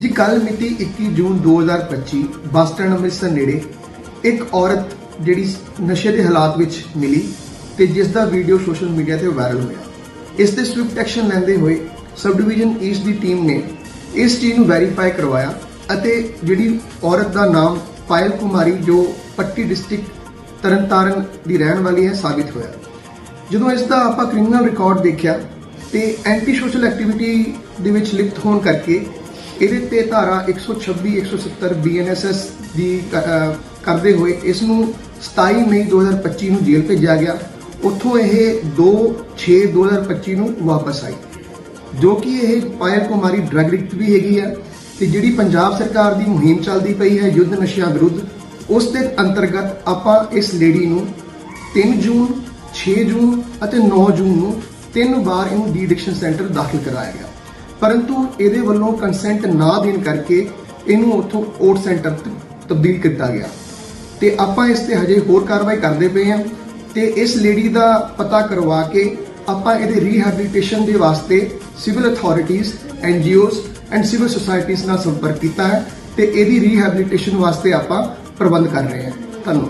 ਜੀ ਕੱਲ ਮਿਤੀ 21 ਜੂਨ 2025 ਬੱਸ ਸਟੈਂਡ ਅੰਮ੍ਰਿਤਸਰ ਨੇੜੇ ਇੱਕ ਔਰਤ ਜਿਹੜੀ ਨਸ਼ੇ ਦੇ ਹਾਲਾਤ ਵਿੱਚ ਮਿਲੀ ਤੇ ਜਿਸ ਦਾ ਵੀਡੀਓ ਸੋਸ਼ਲ ਮੀਡੀਆ ਤੇ ਵਾਇਰਲ ਹੋਇਆ। ਇਸ ਤੇ ਸਵਿਫਟ ਐਕਸ਼ਨ ਲੈਂਦੇ ਹੋਏ ਸਬ ਡਿਵੀਜ਼ਨ ਈਸਟ ਦੀ ਟੀਮ ਨੇ ਇਸ ਚੀਜ਼ ਨੂੰ ਵੈਰੀਫਾਈ ਕਰਵਾਇਆ ਅਤੇ ਜਿਹੜੀ ਔਰਤ ਦਾ ਨਾਮ ਪਾਇਲ ਕੁਮਾਰੀ, ਜੋ ਪੱਟੀ ਡਿਸਟ੍ਰਿਕਟ ਤਰਨਤਾਰਨ ਦੀ ਰਹਿਣ ਵਾਲੀ ਹੈ, ਸਾਬਿਤ ਹੋਇਆ। ਜਦੋਂ ਇਸ ਦਾ ਆਪਾਂ ਕ੍ਰਿਮੀਨਲ ਰਿਕਾਰਡ ਦੇਖਿਆ ਤੇ ਐਂਟੀ ਸੋਸ਼ਲ ਐਕਟੀਵਿਟੀ ਦੇ ਵਿੱਚ ਲਿਪਤ ਹੋਣ ਕਰਕੇ ਇਹਦੇ ਤੇ ਧਾਰਾ 126 170 ਬੀਐਨਐਸਐਸ ਦੀ ਕ- ਕਰਦੇ ਹੋਏ ਇਸ ਨੂੰ 27 ਮਈ 2025 ਨੂੰ ਜੇਲ੍ਹ ਭੇਜਿਆ ਗਿਆ। ਉੱਥੋਂ ਇਹ 2 6 2025 ਨੂੰ ਵਾਪਸ ਆਈ। ਜੋ ਕਿ ਇਹ ਪਾਇਲ ਕੁਮਾਰੀ ਡਰਗ ਰਿਕਟ ਵੀ ਹੈਗੀ ਹੈ ਤੇ ਜਿਹੜੀ ਪੰਜਾਬ ਸਰਕਾਰ ਦੀ ਮੁਹਿੰਮ ਚੱਲਦੀ ਪਈ ਹੈ ਯੁੱਧ ਨਸ਼ਿਆਂ ਵਿਰੁੱਧ, ਉਸ ਦੇ ਅੰਤਰਗਤ ਆਪਾਂ ਇਸ ਲੇਡੀ ਨੂੰ 3 ਜੂਨ 6 ਜੂਨ ਅਤੇ 9 ਜੂਨ ਨੂੰ ਤਿੰਨ ਵਾਰ ਇਹਨੂੰ ਡੀ ਐਡਿਕਸ਼ਨ ਸੈਂਟਰ ਦਾਖਲ ਕਰਾਇਆ ਗਿਆ। ਪਰੰਤੂ ਇਹਦੇ ਵੱਲੋਂ ਕੰਸੈਂਟ ਨਾ ਦੇਣ ਕਰਕੇ ਇਹਨੂੰ ਉੱਥੋਂ ਓਟ ਸੈਂਟਰ ਤਬਦੀਲ ਕੀਤਾ ਗਿਆ। ਤੇ ਆਪਾਂ ਇਸ ਤੇ ਹਜੇ ਹੋਰ ਕਾਰਵਾਈ ਕਰਦੇ ਪਏ ਹਾਂ ਤੇ ਇਸ ਲੇਡੀ ਦਾ ਪਤਾ ਕਰਵਾ ਕੇ ਆਪਾਂ ਇਹਦੇ ਰੀਹੈਬਿਲਿਟੇਸ਼ਨ ਦੇ ਵਾਸਤੇ ਸਿਵਲ ਅਥਾਰਟੀਆਂ ਐਨਜੀਓਜ਼ ਐਂਡ ਸਿਵਲ ਸੁਸਾਇਟੀਜ਼ ਨਾਲ ਸੰਪਰਕ ਕੀਤਾ ਹੈ ਤੇ ਇਹਦੀ ਰੀਹੈਬਿਲਿਟੇਸ਼ਨ ਵਾਸਤੇ ਆਪਾਂ ਪ੍ਰਬੰਧ ਕਰ ਰਹੇ ਹਾਂ। ਧੰਨਵਾਦ।